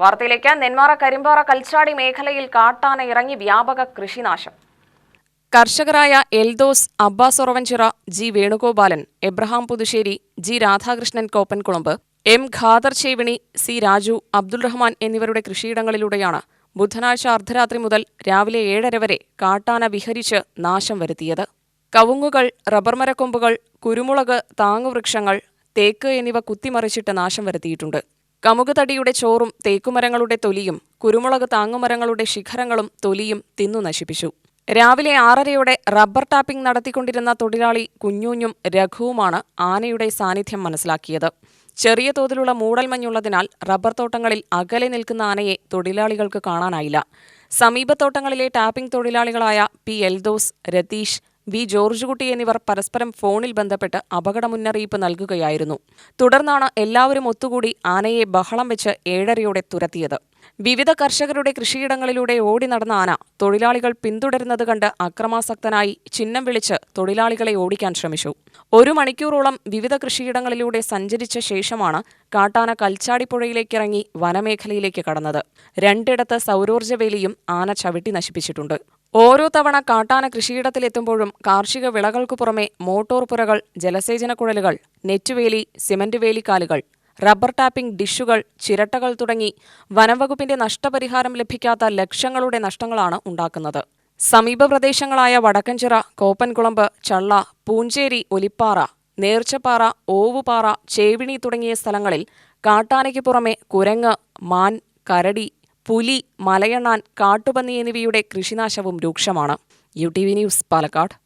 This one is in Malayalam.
വാർത്തയിലേക്ക് നെന്മാറ കരിമ്പാറ കൽച്ചാടി മേഖലയിൽ കാട്ടാന ഇറങ്ങി വ്യാപക കൃഷിനാശം. കർഷകരായ Eldhose Abbas Oravanchira G Venugopalan Abraham Puthussery G Radhakrishnan Koppankulamb M Khader Chevini C Raju Abdul Rahman എന്നിവരുടെ കൃഷിയിടങ്ങളിലൂടെയാണ് ബുധനാഴ്ച അർദ്ധരാത്രി മുതൽ രാവിലെ ഏഴര വരെ കാട്ടാന വിഹരിച്ച് നാശം വരുത്തിയത്. കവുങ്ങുകൾ റബ്ബർ മരക്കൊമ്പുകൾ കുരുമുളക് താങ്ങുവൃക്ഷങ്ങൾ തേക്ക് എന്നിവ കുത്തിമറിച്ചിട്ട് നാശം വരുത്തിയിട്ടുണ്ട്. കമുക് തടിയുടെ ചോറും തേക്കുമരങ്ങളുടെ തൊലിയും കുരുമുളക് താങ്ങുമരങ്ങളുടെ ശിഖരങ്ങളും തൊലിയും തിന്നു നശിപ്പിച്ചു. രാവിലെ ആറരയോടെ റബ്ബർ ടാപ്പിംഗ് നടത്തിക്കൊണ്ടിരുന്ന തൊഴിലാളി കുഞ്ഞൂഞ്ഞും രഘുവുമാണ് ആനയുടെ സാന്നിധ്യം മനസ്സിലാക്കിയത്. ചെറിയ തോതിലുള്ള മൂടൽമഞ്ഞുള്ളതിനാൽ റബ്ബർ തോട്ടങ്ങളിൽ അകലെ നിൽക്കുന്ന ആനയെ തൊഴിലാളികൾക്ക് കാണാനായില്ല. സമീപത്തോട്ടങ്ങളിലെ ടാപ്പിംഗ് തൊഴിലാളികളായ പി എൽദോസ് രതീഷ് വി. ജോർജ് കുട്ടി എന്നിവർ പരസ്പരം ഫോണിൽ ബന്ധപ്പെട്ട് അപകട മുന്നറിയിപ്പ് നൽകുകയായിരുന്നു. തുടർന്നാണ് എല്ലാവരും ഒത്തുകൂടി ആനയെ ബഹളം വെച്ച് ഏഴരയോടെ തുരത്തിയത്. വിവിധ കർഷകരുടെ കൃഷിയിടങ്ങളിലൂടെ ഓടി നടന്ന ആന തൊഴിലാളികൾ പിന്തുടരുന്നത് കണ്ട് അക്രമാസക്തനായി ചിഹ്നം വിളിച്ച് തൊഴിലാളികളെ ഓടിക്കാൻ ശ്രമിച്ചു. ഒരു മണിക്കൂറോളം വിവിധ കൃഷിയിടങ്ങളിലൂടെ സഞ്ചരിച്ച ശേഷമാണ് കാട്ടാന കൽച്ചാടിപ്പുഴയിലേക്കിറങ്ങി വനമേഖലയിലേക്ക് കടന്നത്. രണ്ടിടത്ത് സൗരോർജ വേലിയും ആന ചവിട്ടി നശിപ്പിച്ചിട്ടുണ്ട്. ഓരോ തവണ കാട്ടാന കൃഷിയിടത്തിലെത്തുമ്പോഴും കാർഷിക വിളകൾക്കു പുറമെ മോട്ടോർ പുരകൾ ജലസേചന കുഴലുകൾ നെറ്റുവേലി സിമന്റ് വേലിക്കാലുകൾ റബ്ബർ ടാപ്പിംഗ് ഡിഷുകൾ ചിരട്ടകൾ തുടങ്ങി വനംവകുപ്പിന്റെ നഷ്ടപരിഹാരം ലഭിക്കാത്ത ലക്ഷങ്ങളുടെ നഷ്ടങ്ങളാണ് ഉണ്ടാക്കുന്നത്. സമീപ പ്രദേശങ്ങളായ വടക്കഞ്ചിറ കോപ്പൻകുളമ്പ് ചള്ള പൂഞ്ചേരി ഒലിപ്പാറ നേർച്ചപ്പാറ ഓവുപാറ ചേവിണി തുടങ്ങിയ സ്ഥലങ്ങളിൽ കാട്ടാനയ്ക്ക് പുറമെ കുരങ്ങ് മാൻ കരടി പുലി മലയണ്ണാൻ കാട്ടുപന്നി എന്നിവയുടെ കൃഷിനാശവും രൂക്ഷമാണ്. U T V news Palakkad.